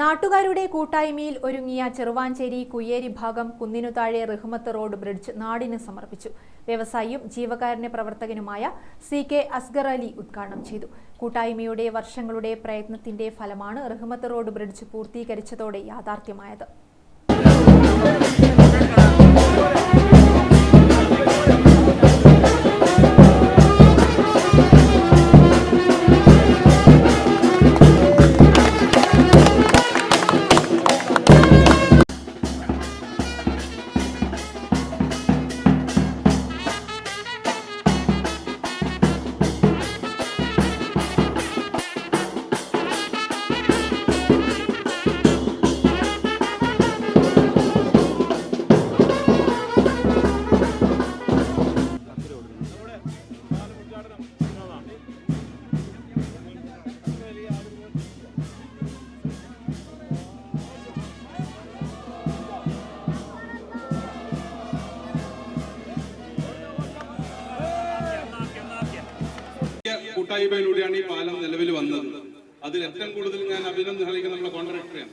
നാട്ടുകാരുടെ കൂട്ടായ്മയിൽ ഒരുങ്ങിയ ചെറുവാഞ്ചേരി കുയ്യേരി ഭാഗം കുന്നിനു താഴെ റഹ്മത്ത് റോഡ് ബ്രിഡ്ജ് നാടിന് സമർപ്പിച്ചു. വ്യവസായിയും ജീവകാരുണ്യ പ്രവർത്തകനുമായ സി കെ അസ്ഗർ അലി ഉദ്ഘാടനം ചെയ്തു. കൂട്ടായ്മയുടെ വർഷങ്ങളുടെ പ്രയത്നത്തിന്റെ ഫലമാണ് റഹ്മത്ത് റോഡ് ബ്രിഡ്ജ് പൂർത്തീകരിച്ചതോടെ യാഥാർത്ഥ്യമായത്. കൂട്ടായ്മയിലൂടെയാണ് ഈ പാലം നിലവിൽ വന്നത്. അതിൽ ഏറ്റവും കൂടുതൽ ഞാൻ അഭിനന്ദനം അറിയിക്കുന്ന നമ്മുടെ കോൺട്രാക്ടറെയാണ്.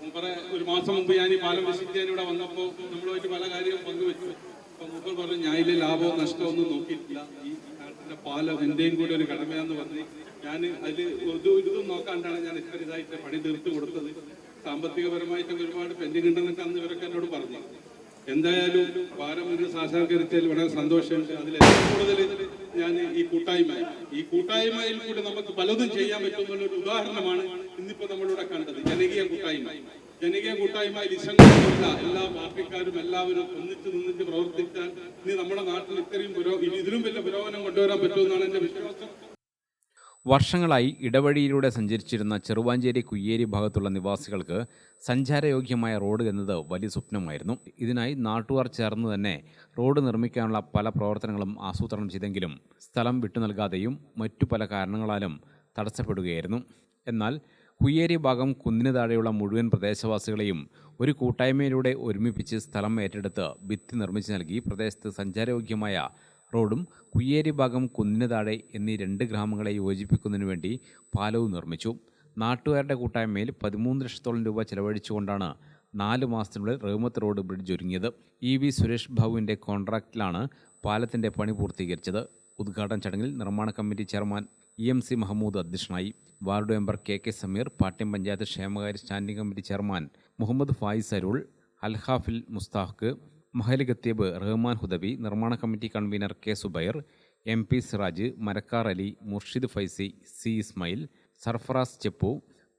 മൂപ്പറെ ഒരു മാസം മുമ്പ് ഞാൻ ഈ പാലം വിസിറ്റ് ഇവിടെ വന്നപ്പോൾ നമ്മളുമായിട്ട് പല കാര്യവും പങ്കുവെച്ചു. അപ്പൊ മൂപ്പർ പറഞ്ഞു ഞാൻ ഇതിൽ ലാഭവും നഷ്ടവും ഒന്നും നോക്കിയിട്ടില്ല. ഈ നാട്ടിന്റെ പാലം എന്റെയും കൂടി ഒരു കടമയാന്ന് പറഞ്ഞ് ഞാൻ അതിൽ ഒരു ഇതും നോക്കാണ്ടാണ് ഞാൻ ഇത്ര ഇതായിട്ട് പണി തീർത്ത് കൊടുത്തത്. സാമ്പത്തികപരമായിട്ട് ഒരുപാട് പെൻഡിങ് ഉണ്ടെന്നൊക്കെ അന്ന് ഇവരൊക്കെ എന്നോട് പറഞ്ഞു. എന്തായാലും പാലം ഇന്ന് സാക്ഷാത്കരിച്ചതിൽ വളരെ സന്തോഷമുണ്ട്. അതിൽ ഏറ്റവും കൂടുതൽ ഞാൻ ഈ കൂട്ടായ്മ ഈ കൂട്ടായ്മയിൽ കൂടി നമുക്ക് പലതും ചെയ്യാൻ പറ്റുന്ന ഒരു ഉദാഹരണമാണ് ഇന്നിപ്പോ നമ്മളിവിടെ കണ്ടത്. ജനകീയ കൂട്ടായ്മ. ജനകീയ കൂട്ടായ്മ ഇശങ്ങളില്ല എല്ലാ പാർട്ടിക്കാരും എല്ലാവരും ഒന്നിച്ച് നിന്നിട്ട് പ്രവർത്തിച്ചാൽ ഇനി നമ്മുടെ നാട്ടിൽ ഇത്രയും പുരോ ഇതിലും വലിയ പുരോഗമനം കൊണ്ടുവരാൻ പറ്റുമെന്നാണ് എന്റെ വിശ്വാസം. വർഷങ്ങളായി ഇടവഴിയിലൂടെ സഞ്ചരിച്ചിരുന്ന ചെറുവാഞ്ചേരി കുയ്യേരി ഭാഗത്തുള്ള നിവാസികൾക്ക് സഞ്ചാരയോഗ്യമായ റോഡ് എന്നത് വലിയ സ്വപ്നമായിരുന്നു. ഇതിനായി നാട്ടുകാർ ചേർന്ന് തന്നെ റോഡ് നിർമ്മിക്കാനുള്ള പല പ്രവർത്തനങ്ങളും ആസൂത്രണം ചെയ്തെങ്കിലും സ്ഥലം വിട്ടു നൽകാതെയും മറ്റു പല കാരണങ്ങളാലും തടസ്സപ്പെടുകയായിരുന്നു. എന്നാൽ കുയ്യേരി ഭാഗം കുന്നിന് താഴെയുള്ള മുഴുവൻ പ്രദേശവാസികളെയും ഒരു കൂട്ടായ്മയിലൂടെ ഒരുമിപ്പിച്ച് സ്ഥലം ഏറ്റെടുത്ത് ഭിത്തി നിർമ്മിച്ചു നൽകി പ്രദേശത്ത് സഞ്ചാരയോഗ്യമായ റോഡും കുയ്യേരി ഭാഗം കുന്നിന് താഴെ എന്നീ രണ്ട് ഗ്രാമങ്ങളെ യോജിപ്പിക്കുന്നതിനു വേണ്ടി പാലവും നിർമ്മിച്ചു. നാട്ടുകാരുടെ കൂട്ടായ്മയിൽ പതിമൂന്ന് ലക്ഷത്തോളം രൂപ ചെലവഴിച്ചുകൊണ്ടാണ് നാല് മാസത്തിനുള്ളിൽ റഹ്മത്ത് റോഡ് ബ്രിഡ്ജ് ഒരുങ്ങിയത്. ഇ വി സുരേഷ് ബാബുവിന്റെ കോൺട്രാക്റ്റിലാണ് പാലത്തിന്റെ പണി പൂർത്തീകരിച്ചത്. ഉദ്ഘാടന ചടങ്ങിൽ നിർമ്മാണ committee chairman E M C Mahmood അധ്യക്ഷനായി. Ward member K K Sameer Pattiam panchayat ക്ഷേമകാര്യ standing committee chairman Muhammad Faiz Arul Alhafil Musthaq മഹലി ഖത്തീബ് റഹ്മാൻ ഹുദബി നിർമ്മാണ committee convener K Zubair M P Siraj Marakkar Ali Murshid Faizy C Ismail Sarfaraz Cheppu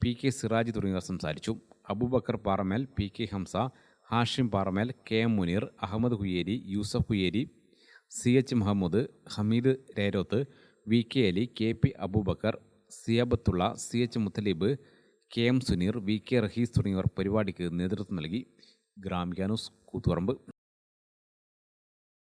P K Siraj തുടങ്ങിയവർ സംസാരിച്ചു. Aboobacker Paramel P K Hamza Hashim Paramel K M Muneer Ahmed Huyeri Yusuf Huyeri C H Muhammad Hameed Rerot V K Ali K P Abubakar Siyabathulla C H Muthaleeb K M Suneer V K Raheez തുടങ്ങിയവർ പരിപാടിക്ക് നേതൃത്വം നൽകി. ഗ്രാമിക കൂത്തുപറമ്പ്.